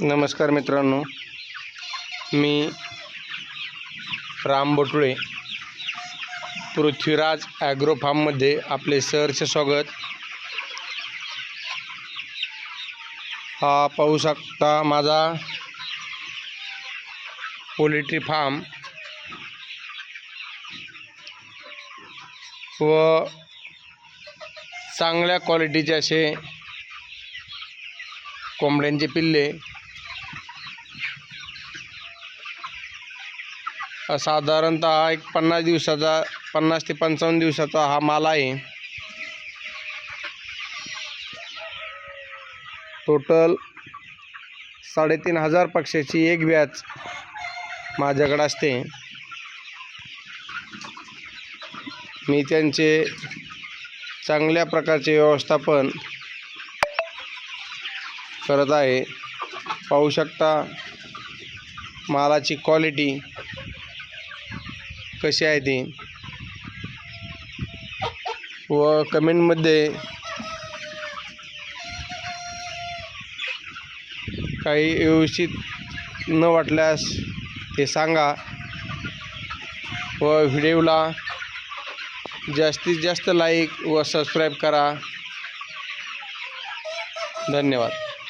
नमस्कार मित्रांनो. मी राम बोटुळे पृथ्वीराज ॲग्रो फार्ममध्ये आपले सरचे स्वागत. हा पाहू शकता माझा पोल्ट्री फार्म व चांगल्या क्वालिटीचे असे कोंबड्यांचे पिल्ले साधारणतः एक पन्नास दिवसाचा पन्नास ते पंचावन्न दिवसाचा हा माल आहे. टोटल साडेतीन हजार पक्षाची एक बॅच माझ्याकडे असते. मी त्यांचे चांगल्या प्रकारचे व्यवस्थापन करत आहे. पाहू शकता मालाची क्वालिटी कशी आहे ती? व कमेंटमध्ये काही व्यवस्थित न वाटल्यास ते सांगा. व व्हिडिओला जास्तीत जास्त लाईक व सबस्क्राईब करा. धन्यवाद.